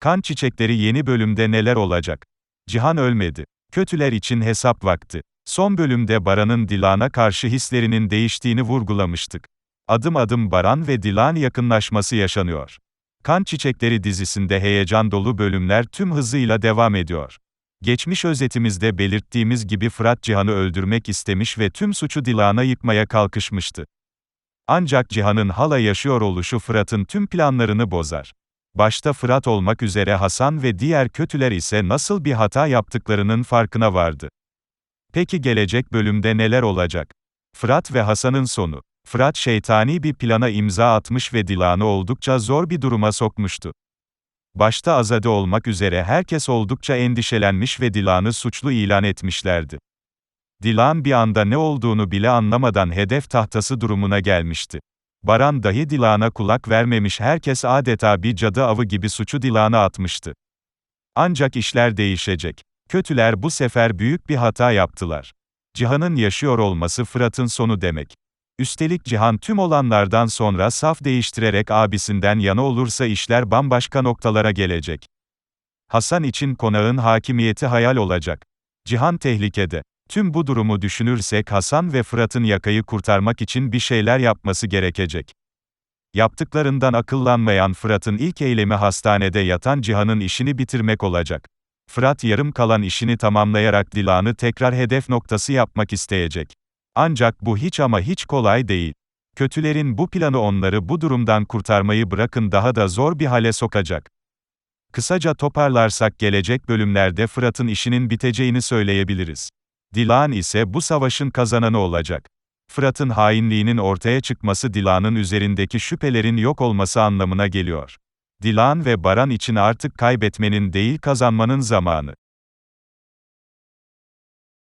Kan Çiçekleri yeni bölümde neler olacak? Cihan ölmedi. Kötüler için hesap vakti. Son bölümde Baran'ın Dilan'a karşı hislerinin değiştiğini vurgulamıştık. Adım adım Baran ve Dilan yakınlaşması yaşanıyor. Kan Çiçekleri dizisinde heyecan dolu bölümler tüm hızıyla devam ediyor. Geçmiş özetimizde belirttiğimiz gibi Fırat Cihan'ı öldürmek istemiş ve tüm suçu Dilan'a yıkmaya kalkışmıştı. Ancak Cihan'ın hala yaşıyor oluşu Fırat'ın tüm planlarını bozar. Başta Fırat olmak üzere Hasan ve diğer kötüler ise nasıl bir hata yaptıklarının farkına vardı. Peki gelecek bölümde neler olacak? Fırat ve Hasan'ın sonu. Fırat şeytani bir plana imza atmış ve Dilan'ı oldukça zor bir duruma sokmuştu. Başta Azade olmak üzere herkes oldukça endişelenmiş ve Dilan'ı suçlu ilan etmişlerdi. Dilan bir anda ne olduğunu bile anlamadan hedef tahtası durumuna gelmişti. Baran dahi Dilan'a kulak vermemiş herkes adeta bir cadı avı gibi suçu Dilan'a atmıştı. Ancak işler değişecek. Kötüler bu sefer büyük bir hata yaptılar. Cihan'ın yaşıyor olması Fırat'ın sonu demek. Üstelik Cihan tüm olanlardan sonra saf değiştirerek abisinden yana olursa işler bambaşka noktalara gelecek. Hasan için konağın hakimiyeti hayal olacak. Cihan tehlikede. Tüm bu durumu düşünürsek Hasan ve Fırat'ın yakayı kurtarmak için bir şeyler yapması gerekecek. Yaptıklarından akıllanmayan Fırat'ın ilk eylemi hastanede yatan Cihan'ın işini bitirmek olacak. Fırat yarım kalan işini tamamlayarak Dilan'ı tekrar hedef noktası yapmak isteyecek. Ancak bu hiç ama hiç kolay değil. Kötülerin bu planı onları bu durumdan kurtarmayı bırakın daha da zor bir hale sokacak. Kısaca toparlarsak gelecek bölümlerde Fırat'ın işinin biteceğini söyleyebiliriz. Dilan ise bu savaşın kazananı olacak. Fırat'ın hainliğinin ortaya çıkması Dilan'ın üzerindeki şüphelerin yok olması anlamına geliyor. Dilan ve Baran için artık kaybetmenin değil kazanmanın zamanı.